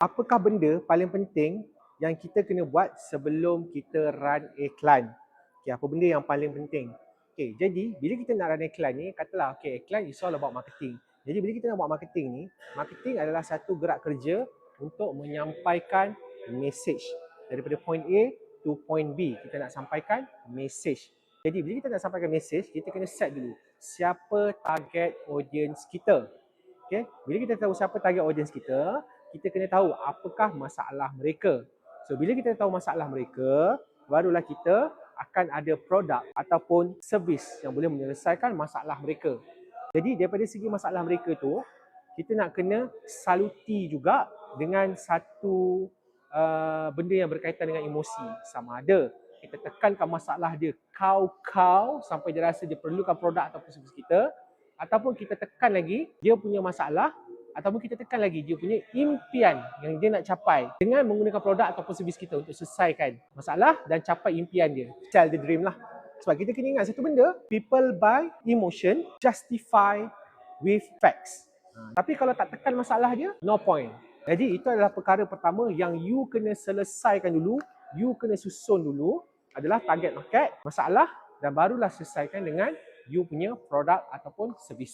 apakah benda paling penting yang kita kena buat sebelum kita run iklan? Okay, apa benda yang paling penting? Okay, jadi bila kita nak run iklan ni, katalah okay, iklan is all about marketing. Jadi bila kita nak buat marketing ni, marketing adalah satu gerak kerja untuk menyampaikan message daripada point A to point B. Kita nak sampaikan message. Jadi bila kita nak sampaikan message, kita kena set dulu siapa target audience kita. Okay? Bila kita tahu siapa target audience kita, kita kena tahu apakah masalah mereka. So bila kita tahu masalah mereka, barulah kita akan ada produk ataupun servis yang boleh menyelesaikan masalah mereka. Jadi daripada segi masalah mereka tu, kita nak kena saluti juga dengan satu uh, benda yang berkaitan dengan emosi. Sama ada kita tekankan masalah dia kau-kau sampai dia rasa dia perlukan produk ataupun servis kita ataupun kita tekan lagi dia punya masalah ataupun kita tekan lagi dia punya impian yang dia nak capai dengan menggunakan produk ataupun servis kita untuk selesaikan masalah dan capai impian dia. Sell the dream lah. Sebab kita kena ingat satu benda, people buy emotion, justify with facts. Ha, tapi kalau tak tekan masalah dia, no point. Jadi itu adalah perkara pertama yang you kena selesaikan dulu, you kena susun dulu adalah target market, masalah dan barulah selesaikan dengan you punya produk ataupun servis.